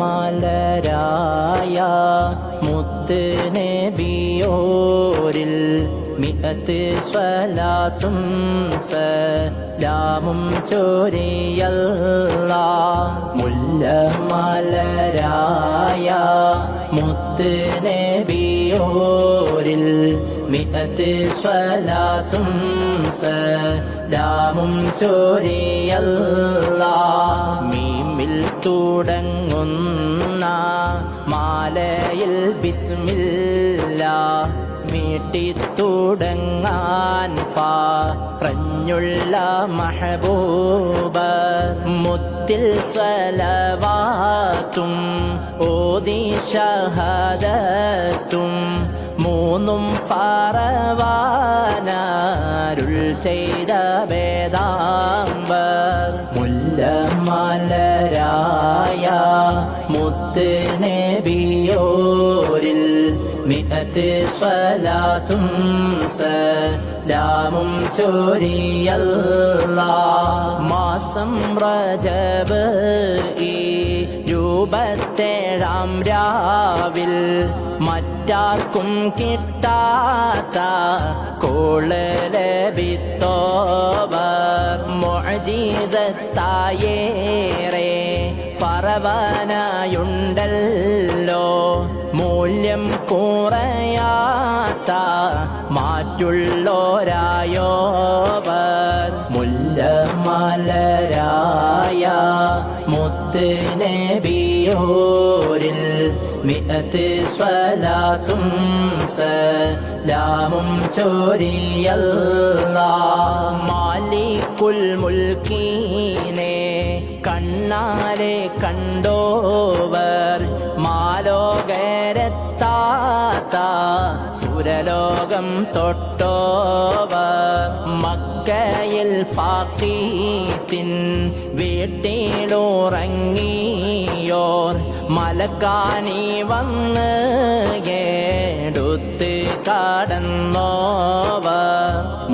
മുല്ലമലരായ മുത്ത് നബിയോരിൽ മിഅത്ത് സ്വലാത്തും സലാമും ചോരിയല്ല. മുല്ലമലരായ മുത്ത് നബിയോരിൽ മിഅത്ത് സ്വലാത്തും സലാമും ചോരിയല്ല. തുടങ്ങുന്ന മാലയിൽ ബിസ്മില്ല മീട്ടിത്തുടങ്ങാൻ പറഞ്ഞുള്ള മഹബൂബ മുത്തിൽ സ്വലവാത്തും ഓതി ഷഹദത്തും മൂന്നും പറവാനാരുൾ ചെയ്ത വേദാംബർ മുല്ലമലരായ മുത്ത് നബിയോരിൽ മിഅത്ത് സ്വലാത്തും സലാമും ചോരിയല്ല. മാസം റജബ് ഈ രൂപത്തേഴാം രാവിൽ മറ്റാർക്കും കിട്ടാത്ത കോൾ ലഭിത്തോവർ മൊഴീസത്തായേറെ പറവനായുണ്ടല്ലോ. മൂല്യം കുറയാത്ത മാറ്റുള്ളോരായോവർ. മുല്ലമലരായ മുത്ത് നബിയോരിൽ മിഅത്ത് സ്വലാത്തും സലാമും ചോരിയല്ല. മാലിക്കുൽ മുൽക്കീനെ കണ്ണാലെ കണ്ടോവർ മാലോകരത്താത്ത സുരലോകം തൊട്ടോവർ മക്കയിൽ പാക്കീത്തിൻ വീട്ടിലുറങ്ങിയോർ മലക്കാനി വന്ന് ഏടുത്ത് കടന്നോവ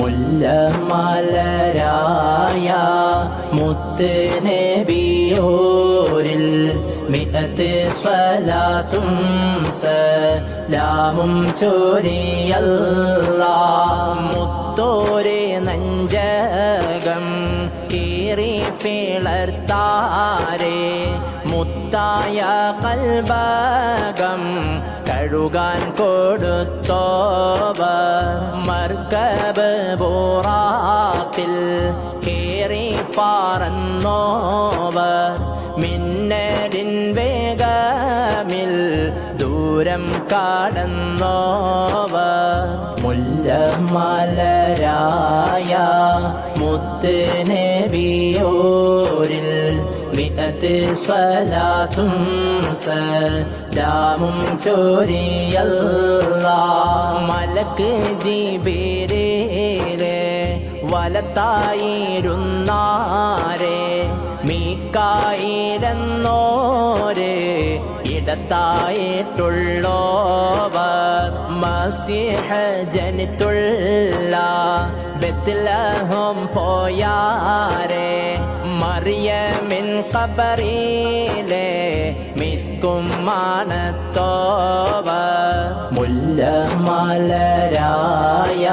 മുല്ലമലരായ മലരായ നബിയോരിൽ മിഅത്ത് സ്വലാത്തും സലാമും ചൊരിയല്ല. മുത്തോരെ നഞ്ചകം കീറി പിളർത്താരെ. മുത്തായ കൽബകം കഴുകാൻ കൊടുത്തോവ മർക്കബ് ബോറാത്തിൽ കേറി പാറന്നോവർ. ദൂരം കടന്നോവർ. മുല്ലമലരായ മുത്തിനെ നബിയോരിൽ മിഅത്ത് സ്വലാത്തും സലാമും ചോരിയല്ല. മലക്ക് ജിബിരേലെ വലത്തായിരുന്നാരെ. മീക്കായിരന്നോരെ ഇടത്തായിട്ടുള്ളോവർ മസിഹ ജനിത്തുള്ള ബെത്ലഹം പോയാരെ മറിയമിൻ കബറിയിലെ മിസ്കും മാനത്തോവ മുല്ല മലരായ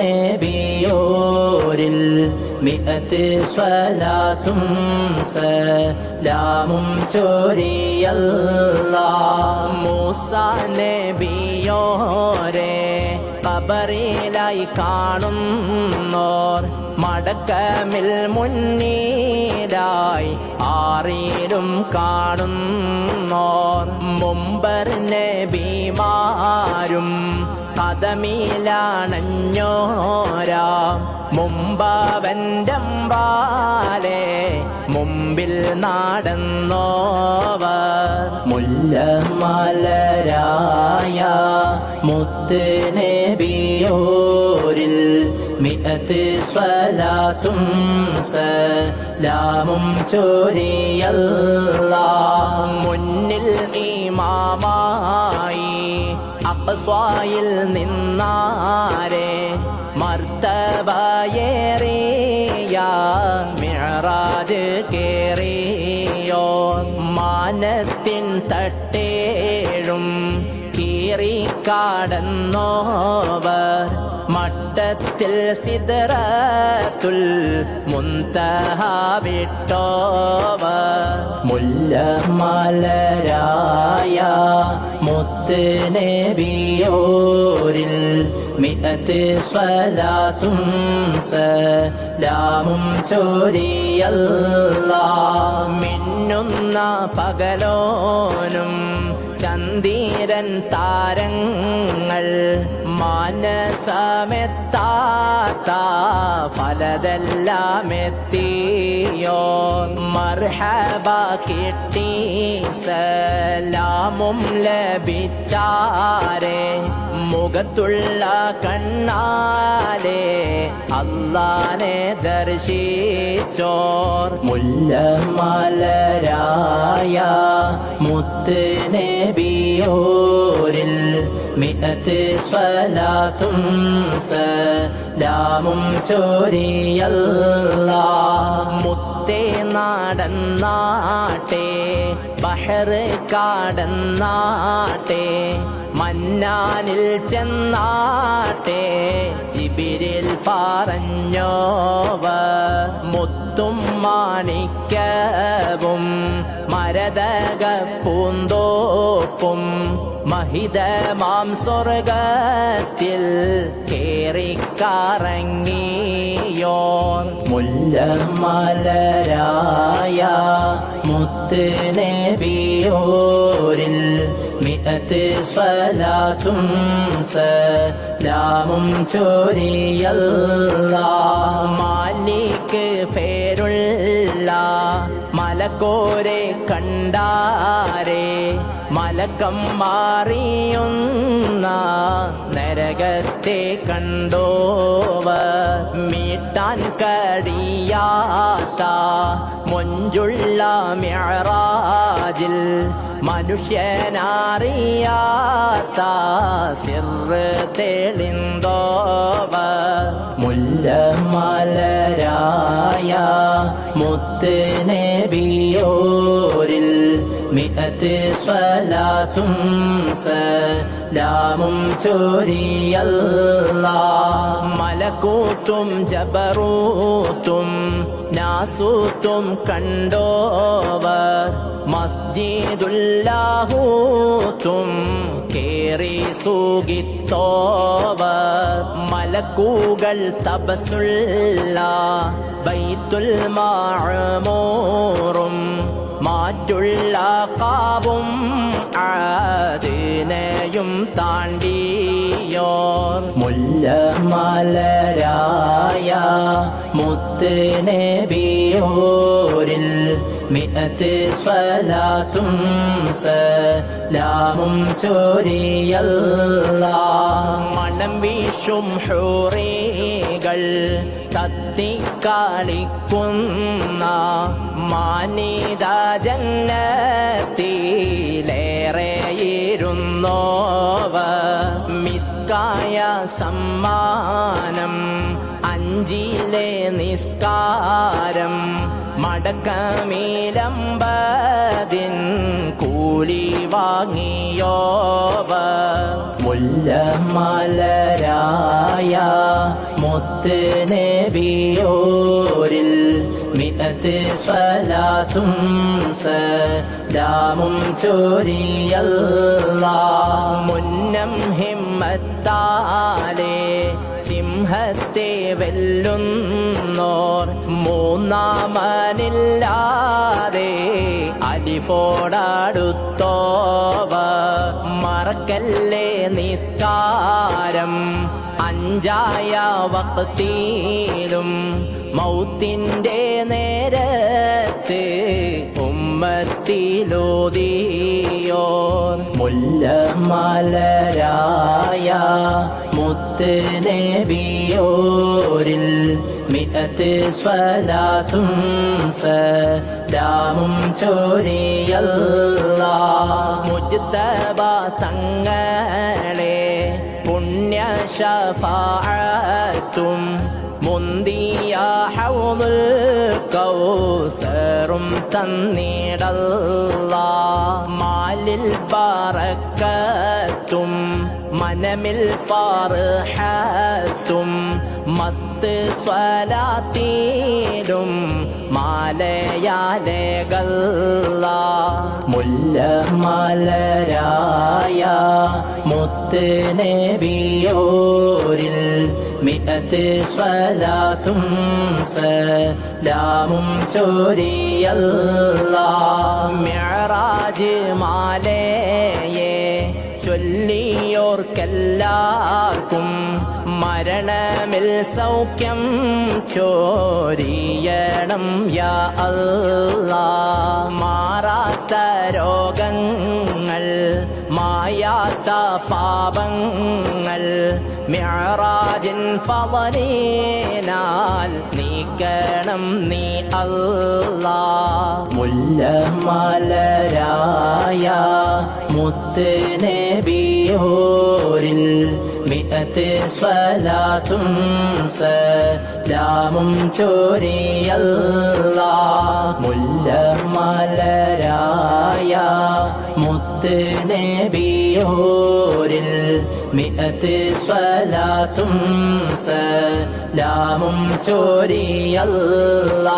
നബിയോരിൽ മിഅത്ത് സ്വലാത്തും സലാമും ചോരിയല്ല. മൂസ നബിയോരെ കബറിലായി കാണുന്നോർ മടക്കമിൽ മുന്നീരായി ആറിലും കാണുന്നോർ. മുമ്പർ നബിമാരും കഥമിലാണഞ്ഞോരാം. മുമ്പവന്റെ മുമ്പിൽ നാടന്നോവ മുല്ലമലരായ മുത്ത് നബിയോരിൽ മിഅത്ത് സ്വലാത്തും സലാമും ചോരിയല്ല. മുന്നിൽ ഇമാമായി അക്സ്വായിൽ നിന്നാരെ മർത്തബയേറിയ മിഅറാജ് കേറിയോ മാനത്തിൻ തട്ടേഴും കീറിക്കാടന്നോവർ മട്ടത്തിൽ സിദറത്തുൽ മുന്തഹ വിട്ടോവർ മുല്ല മലരായ മുത്ത് നബിയോരിൽ മിഅത്ത് സ്വലാത്തും സലാമും ചോരിയല്ല. മിന്നുന്ന പകലോനും ചന്ദീരൻ താരങ്ങൾ മാനസമെത്താത്ത ഫലതെല്ലാം മർഹബ കിട്ടി സലാമും ലഭിച്ചാരെ. മുഖത്തുള്ള കണ്ണാലെ അള്ളാനെ ദർശിച്ചോർ. മുല്ലമലരായ മുത്ത് നബിയോരിൽ മിഅത്ത് സ്വലാത്തും സലാമും ചോരിയല്ല. മുത്തേ ബഹർ ബഹറ് കാടന്നാട്ടെ മന്നാനിൽ ചെന്നാട്ടെ ജിബിരിൽ പറഞ്ഞോവ. മുത്തും മാണിക്കവും മരതക പൂന്തോപ്പും മഹിതമാം സ്വർഗത്തിൽ കേറിക്കറങ്ങിയോർ മുല്ല മലരായ മുത്ത് നബിയോരിൽ മിഅത്ത് സ്വലാത്തും സലാമും ചോരിയല്ല. മാലിക്ക് പേരുള്ള മലക്കോരെ കണ്ടാരെ മലക്കം മാറിയുന്ന നരകത്തെ കണ്ടോവ മീട്ടാൻ കഴിയാത്ത മൊഞ്ചുള്ള മിഴറാജിൽ മനുഷ്യനറിയാത്ത സിറ് തെളിന്തോവ. മുല്ല മലരായ മുത്ത് നബിയോരിൽ മിഅത്ത് സ്വലാത്തും സലാമും ചോരിയല്ല മലക്കൂത്തും ജബറൂത്തും നാസൂത്തും കണ്ടോവർ മസ്ജിദുല്ലാഹൂത്തും കേറി സൂകിത്തോവർ മലക്കൂകൾ തപസുള്ള ബൈത്തുൽ മാമൂറും മാറ്റുള്ള കാവും അതിനെയും താണ്ടിയോർ. മുല്ല മലരായ മുത്തിനെ നബിയോരിൽ മിഅത്ത് സ്വലാത്തും സലാമും ചോരിയല്ല. മണം വീശും ഹൂറികൾ തത്തിക്കളിക്കുന്ന മാനിത ജന്നത്തിലേറെയിരുന്നോവ. മിസ്കായ സമ്മാനം അഞ്ചിലെ നിസ്കാരം മടക്കമീലമ്പതിൻ കൂലി വാങ്ങിയോവ. മുല്ല മലരായ മുത്ത് നബിയോരിൽ മിഅത്ത് സ്വലാത്തും സദാമും ചോരിയല്ല. മുന്നം ഹിമ്മത്താലേ സിംഹത്തെ വെല്ലുന്നോർ മൂന്നാമനില്ലാതെ അലിഫോടാടുത്തോവ മറക്കല്ലേ നിസ്കാരം? അഞ്ചായ വക്തിയിലും മൗത്തിന്റെ നേരത്ത് ഉമ്മത്തിലോതിയോർ. മുല്ല മലരായ മുത്ത് നബിയോരിൽ മിഅത്ത് സ്വലാത്തും സലാമും ചോരിയല്ല മുജ്തബ തങ്ങളെ പുണ്യ ഷഫാഅത്തും മുന്തിയ ഹൗദുൽ കൗസർ ഹൈറും തന്നിടല്ല മാലിൽ പറക്കത്തും മനമിൽ ഫാർഹത്തും മസ്ത് സ്വലാത്തീരും മാലയാലകല്ല മുല്ല മലരായ മുത്ത് നബിയോരിൽ മിഅത്ത് സ്വലാത്തും സലാമും ചോരിയല്ല. മിഅറാജ് മാലയെ ചൊല്ലിയോർക്കെല്ലാവർക്കും മരണമിൽ സൗഖ്യം ചോരിയണം യാ അല്ലാ മാറാത്ത രോഗങ്ങൾ മായാത്ത പാപങ്ങൾ മിഅറാജിൻ ഫളനീനാൽ നീക്കണം നീ അല്ലാ മുല്ല മലരായ മുത്ത് നബിയോരിൽ മിഅത്ത് സ്വലാത്തും സലാമും ചോരിയല്ല. മുല്ല മലരായ മുത്ത് നബിയോരിൽ മിഅത്ത് സ്വലാത്തും സലാമും ചോരിയല്ല.